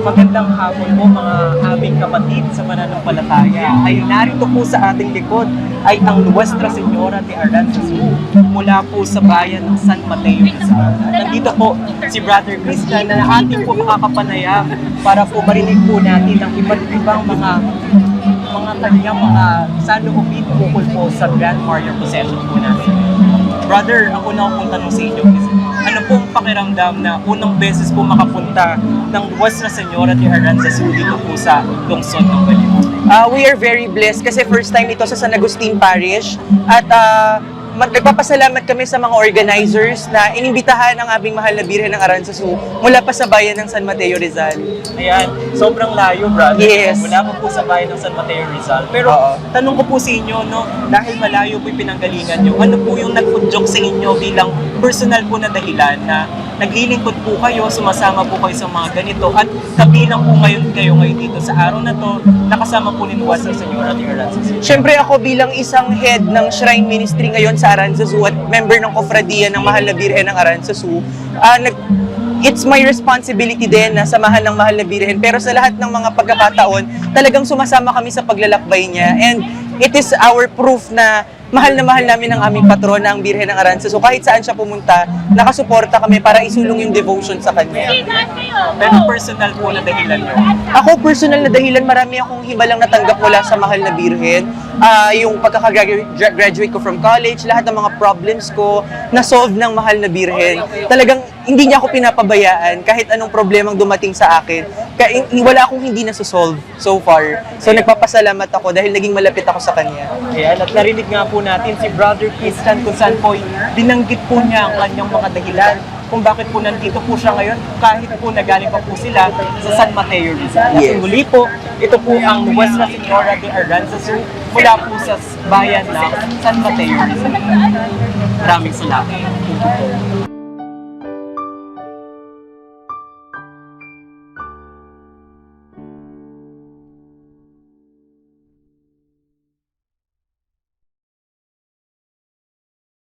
Magandang hapon po mga aming kapatid sa mananampalataya. Ay narito po sa ating likod ay ang Nuestra Señora de Aranzazu mula po sa bayan ng San Mateo. Nandito po si Brother Christian na ating po makakapanayam para po marinig po natin ang iba't ibang mga mga kanyang mga saloobin ukol po sa Grand Maria Procession po natin. Brother, ako na akong tanong sa inyo. Ano pong pakiramdam na unang beses po makapunta ng Nuestra Señora de Aranzazu dito po sa lungsod ng Balimutan? Uh, we are very blessed kasi first time ito sa San Agustin Parish at uh, mag- nagpapasalamat kami sa mga organizers na inimbitahan ang aming mahal na Birhen ng Aranzazu mula pa sa bayan ng San Mateo Rizal. Ayan, sobrang layo, brother. Yes. Wala po po sa bayan ng San Mateo Rizal. Pero Oo. tanong ko po sa inyo, no, dahil malayo po yung pinanggalingan nyo, ano po yung nagpudyok sa inyo bilang personal po na dahilan na naglilingkod po kayo, sumasama po kayo sa mga ganito, at kabilang po ngayon kayo ngayon dito sa araw na to, nakasama po ni Nuestra Señora de Aranzazu. Siyempre ako bilang isang head ng Shrine Ministry ngayon sa Aranzazu at member ng Kofradiya ng Mahal na Birhen ng Aranzazu, ah, nag, it's my responsibility din na samahan ng Mahal na Birhen. Pero sa lahat ng mga pagkakataon, talagang sumasama kami sa paglalakbay niya. And it is our proof na mahal na mahal namin ang aming patrona, ang Birhen ng Aranzazu. Kahit saan siya pumunta, nakasuporta kami para isulong yung devotion sa kanya. Pero personal po na dahilan nyo. Ako personal na dahilan, marami akong himalang natanggap mula sa mahal na Birhen. Ah, yung pagkakagraduate ko from college, lahat ng mga problems ko, na-solve ng mahal na Birhen. Talagang hindi niya ako pinapabayaan kahit anong problemang dumating sa akin. Kaya wala akong hindi nasusolve so far. So nagpapasalamat ako dahil naging malapit ako sa kanya. Ayan, at narinig nga po natin si Brother Christian kung saan po binanggit po niya ang kanyang mga dahilan kung bakit po nandito po siya ngayon kahit po nagaling pa po sila sa San Mateo Rizal. At Yes. muli po, ito po ang Nuestra Señora de Aranzazu mula po sa bayan ng San Mateo Rizal. Maraming salamat.